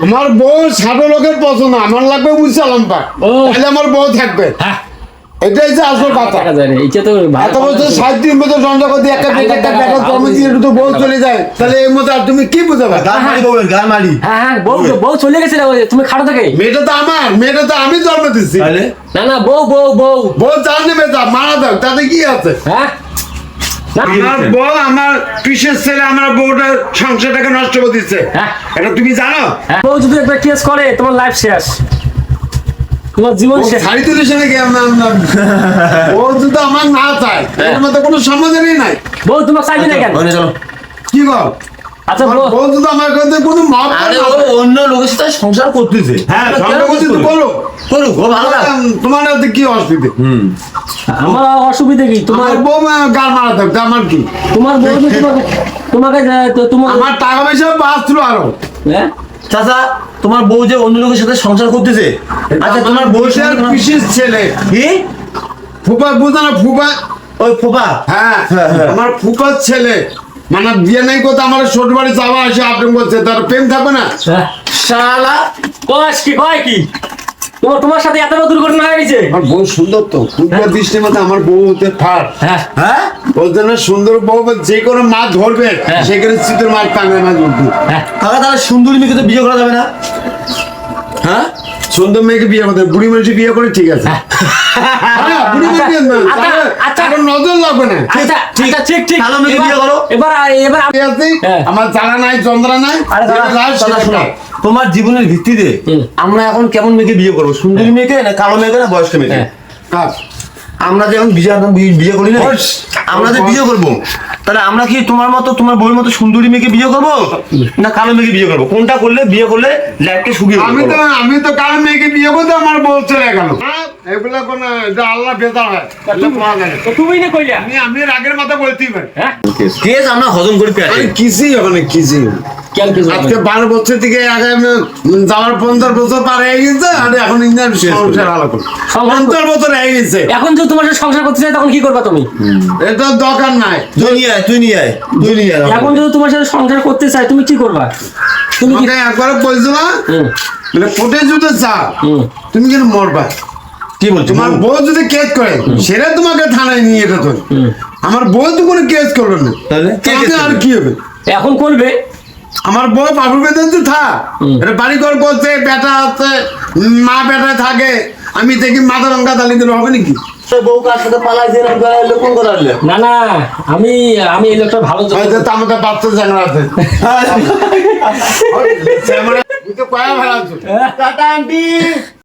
আমার বউ ষাটো লোকের পছন্দ আমার লাগবে বুঝছিলাম পা ও। তাহলে আমার বউ থাকবে। হ্যাঁ। এটাই যে আসল কথা। যায় না এটা তো এত বছর কথা। সাত দিন বছর সংসার করতে একটা বেটা একটা জন্ম দিয়ে একটু বউ চলে যায় তাহলে এই মতো আর তুমি কি বুঝাবে? গান মারি গান মারি হ্যাঁ হ্যাঁ বউ বউ চলে গেছে তুমি খাটো থেকে। মেয়েটা তো আমার মেয়েটা তো আমি জন্ম দিচ্ছি না না বউ বউ বউ। বউ জান নেবে যা মারা দাও তাতে কি আছে? হ্যাঁ? আমার বউ আমার কৃষের ছেলে আমার বউটার সংসারটাকে নষ্ট করে দিচ্ছে হ্যাঁ। এটা তুমি জানো? হ্যাঁ, বউ যদি একটা কেস করে তোমার লাইফ শেষ। তোমার জীবন শেষ। শাড়ি তুলে সেনে গিয়ে ও যদি আমার না চায় এর মধ্যে কোনো সমাধানই নাই। বউ তোমার চাইবে না কেন? চলো। কি গো আচ্ছা আমার বউ বউ আমার কাছে কোনো মাপ আরে ও অন্য লোকের সাথে সংসার করতেছে। হ্যাঁ সংসার করতে করো করুক। ও ভালো তোমার হাতে কি অসুবিধে? হুম। আমার অসুবিধা কি? তোমার তোমার বউ গাল মারা থাকতো আমার কি? তোমার বউ যে তোমাকে তোমাকে তোমার আমার টাকা পয়সা বাঁচলো আরও। হ্যাঁ? চাচা তোমার বউ যে অন্য লোকের সাথে সংসার করতেছে? আচ্ছা তোমার বউ বউটার পিসের ছেলে। কি? ফুপা বুঝো না ফুপা ওই ফোপা হ্যাঁ। হ্যাঁ, হ্যাঁ। আমার ফুপার ছেলে। মানে বিয়ে নাই করতে আমার ছোট বাড়ি যাওয়া আসে আপনি বলছে তার প্রেম থাকবে না? হ্যাঁ। শালা কি কয় কি? তোমার তোমার সাথে এত দুর্ঘটনা হয়ে গেছে আমার বউ সুন্দর তো ফুটবল দৃষ্টির মধ্যে আমার বউ হতে ফার হ্যাঁ। হ্যাঁ? ওর জন্য সুন্দর বউ যে কোনো মাছ ধরবে হ্যাঁ। সেখানে মাছ টাঙ্গায় মাছ উঠবে হ্যাঁ। কাকা তাহলে সুন্দরী মেয়েকে তো বিয়ে করা যাবে না? হ্যাঁ? সুন্দর মেয়েকে বিয়ে করতে বুড়ি মানুষকে বিয়ে করে ঠিক আছে। হ্যাঁ, বুড়ি মেয়ে আচ্ছা, আচ্ছা। নজর লাগবে না। আচ্ছা আচ্ছা ঠিক ঠিক কালো মেয়েকে বিয়ে করো। এবার এবার ঠিক আছে? হ্যাঁ। আমার জানা নাই চন্দ্রা নাই আরে দাদা, যেটা রাজ দাদা সেটা শোনো তোমার জীবনের ভিত্তিতে আমরা এখন কেমন মেয়েকে বিয়ে করব? সুন্দরী মেয়েকে না কালো মেয়েকে না বয়স্ক মেয়েকে? হ্যাঁ। আমরা যে এখন বিয়ে করি না আমরা যে বিয়ে করব তাহলে আমরা কি তোমার মতো তোমার বউয়ের মতো সুন্দরী মেয়েকে বিয়ে করব? না কালো মেয়েকে বিয়ে করব? কোনটা করলে বিয়ে করলে লাইফকে সুখী আমি তো আমি তো কারণ মেয়েকে বিয়ে করতে আমার বউ চলে গেল। এগুলা কোন এটা আল্লাহ হয় এগুলা পাওয়া যায় না। তো তুমি না কইলা। আমি আমি রাগের মাথা বলতেই পারি হ্যাঁ। কেস আমরা হজম করি কিছুই ওখানে কিছুই কেন কিছু আজকে বারো বছর থেকে আগে আমি যাওয়ার পঞ্চাশ বছর পার হয়ে গেছে আর এখন সংসার আলাদা সংসার- পঞ্চাশ বছর হয়ে গেছে। এখন যদি তোমার সাথে সংসার করতে চাই তখন কি করবা তুমি? এটা দরকার নাই। তুই নিয়ে আয় তুই নিয়ে আয় তুই নিয়ে আয় এখন যদি তোমার সাথে সংসার করতে চাই তুমি কি করবা তুমি কি তোমাকে একবার বলছো না। হুম, মানে কোটে যদি চা হুম। তুমি কিন্তু মরবা কি বলছো? তোমার বউ। যদি কেস করে সেটা তোমাকে থানায় নিয়ে যেত আমার বউ তো কোনো কেস করবে না। তাহলে? আর কি হবে? এখন করবে? আমার বউ বাবুর বেতন তো এটা বাড়ি ঘর করছে বেটা আছে মা বেটা থাকে। আমি দেখি মাথা রঙ্গা দালি দিলে হবে নাকি? বউ কার সাথে না কোন করাইলে না না আমি আমি এই লোকটা ভালো জন- তো আমাদের বাচ্চা চ্যাংরা আছে। চ্যাংরা, তুই তো কয়া ভালো আছো। Tata aunty.